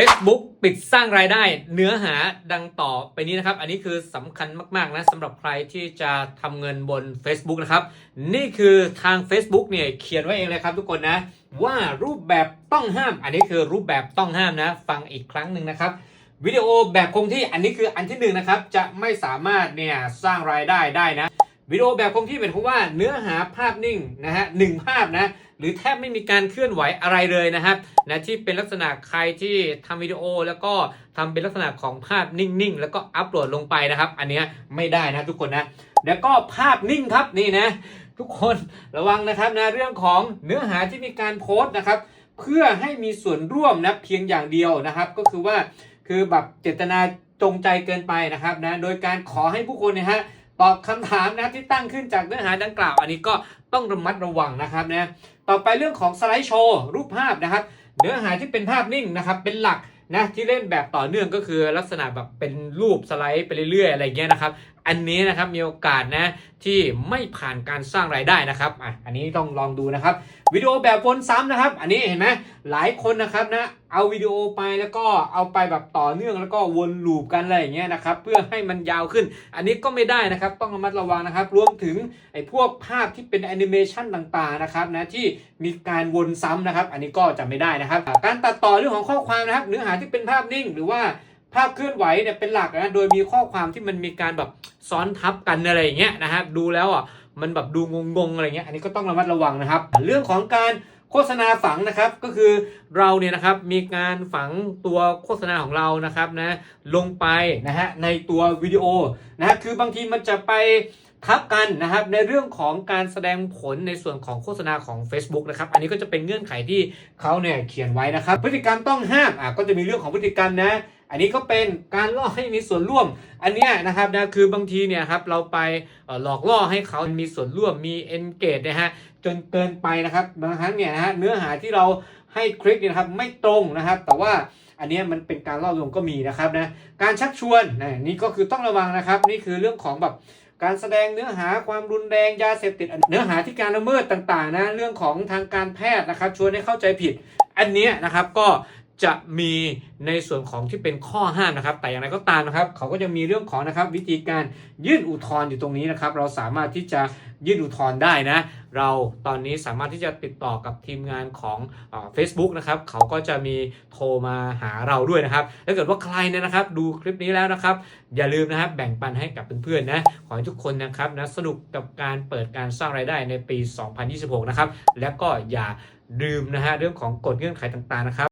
Facebook ปิดสร้างรายได้เนื้อหาดังต่อไปนี้นะครับ อันนี้คือสำคัญมากๆนะสำหรับใครที่จะทำเงินบน Facebook นะครับ นี่คือทาง Facebook เนี่ยเขียนไว้เองเลยครับทุกคนนะ ว่ารูปแบบต้องห้าม อันนี้คือรูปแบบต้องห้ามนะ ฟังอีกครั้งหนึ่งนะครับวิดีโอแบบคงที่อันนี้คืออันที่หนึ่งนะครับจะไม่สามารถเนี่ยสร้างรายได้ได้นะวิดีโอแบบคงที่เป็นเพราะว่าเนื้อหาภาพนิ่งนะฮะหนึ่งภาพนะ หรือแทบไม่มีการเคลื่อนไหวอะไรเลยนะครับนะที่เป็นลักษณะใครที่ทำวิดีโอแล้วก็ทำเป็นลักษณะของภาพนิ่งๆ แล้วก็อัปโหลดลงไปนะครับ อันเนี้ยไม่ได้นะทุกคนนะแล้วก็ภาพนิ่งครับนี่นะ ทุกคนระวังนะครับนะเรื่องของเนื้อหาที่มีการโพสต์นะครับเพื่อให้มีส่วนร่วมนะเพียงอย่างเดียวนะครับ ก็คือว่าคือแบบเจตนาจงใจเกินไปนะครับนะโดยการขอให้ผู้คนนะฮะตอบคำถามนะที่ตั้งขึ้นจากเนื้อหาดังกล่าว อันนี้ก็ต้องระมัดระวังนะครับนะ ต่อไปเรื่องของสไลด์โชว์รูปภาพนะครับ เนื้อหาที่เป็นภาพนิ่งนะครับ เป็นหลักนะที่เล่นแบบต่อเนื่องก็คือลักษณะแบบเป็นรูปสไลด์ไปเรื่อยๆอะไรเงี้ยนะครับ อันนี้นะครับมีโอกาสนะที่ไม่ผ่านการสร้างรายได้นะครับอะอันนี้ต้องลองดูนะครับวิดีโอแบบวนซ้ำนะครับ อันนี้เห็นไหมหลายคนนะครับนะเอาวิดีโอไปแล้วก็เอาไปแบบต่อเนื่องแล้วก็วนลูปกันอะไรอย่างเงี้ยนะครับเพื่อให้มันยาวขึ้น อันนี้ก็ไม่ได้นะครับต้องระมัดระวังนะครับรวมถึงไอ้พวกภาพที่เป็นแอนิเมชันต่างๆนะครับนะที่มีการวนซ้ำนะครับ อันนี้ก็จะไม่ได้นะครับ การตัดต่อเรื่องของข้อความนะครับเนื้อหาที่เป็นภาพนิ่งหรือว่า ภาพเคลื่อนไหวเนี่ยเป็นหลักนะ โดยมีข้อความที่มันมีการแบบซ้อนทับกันอะไรอย่างเงี้ยนะครับดูแล้วอะมันแบบดูงงๆอะไรเงี้ย อันนี้ก็ต้องระมัดระวังนะครับ เรื่องของการโฆษณาฝังนะครับ ก็คือเราเนี่ยนะครับมีการฝังตัวโฆษณาของเรานะครับนะลงไปนะฮะในตัววิดีโอนะฮะคือบางทีมันจะไป ทับกันนะครับในเรื่องของการแสดงผลในส่วนของโฆษณาของ Facebook นะครับอันนี้ก็จะเป็นเงื่อนไขที่เขาเนี่ยเขียนไว้นะครับ พฤติกรรมต้องห้ามอะก็จะมีเรื่องของพฤติกรรมนะอันนี้ก็เป็นการล่อให้มีส่วนร่วม อันนี้นะครับนะคือบางทีเนี่ยครับเราไปหลอกล่อให้เขามีส่วนร่วมมี engage นะฮะจนเกินไปนะครับบางครั้งเนี่ยนะฮะเนื้อหาที่เราให้คลิกเนี่ยนะครับไม่ตรงนะครับ แต่ว่าอันนี้มันเป็นการล่อลวงก็มีนะครับนะการชักชวนนี่ก็คือต้องระวังนะครับ นี่คือเรื่องของแบบ การแสดงเนื้อหาความรุนแรงยาเสพติด เนื้อหาที่การละเมิดต่างๆนะเรื่องของทางการแพทย์นะครับชวนให้เข้าใจผิด อันนี้นะครับก็ จะมีในส่วนของที่เป็นข้อห้ามนะครับ แต่อย่างไรก็ตามนะครับ เขาก็จะมีเรื่องของนะครับวิธีการยื่นอุทธรณ์อยู่ตรงนี้นะครับ เราสามารถที่จะยื่นอุทธรณ์ได้นะ เราตอนนี้สามารถที่จะติดต่อกับทีมงานของเฟซบุ๊กนะครับเขาก็จะมีโทรมาหาเราด้วยนะครับถ้าเกิดว่าใครเนี่ยนะครับ ดูคลิปนี้แล้วนะครับ อย่าลืมนะครับแบ่งปันให้กับเพื่อนๆนะขอให้ทุกคนนะครับนะสนุกกับการเปิดการสร้างรายได้ในปี 2026 นะครับ และก็อย่าลืมนะฮะเรื่องของกฎเงื่อนไขต่างๆนะครับ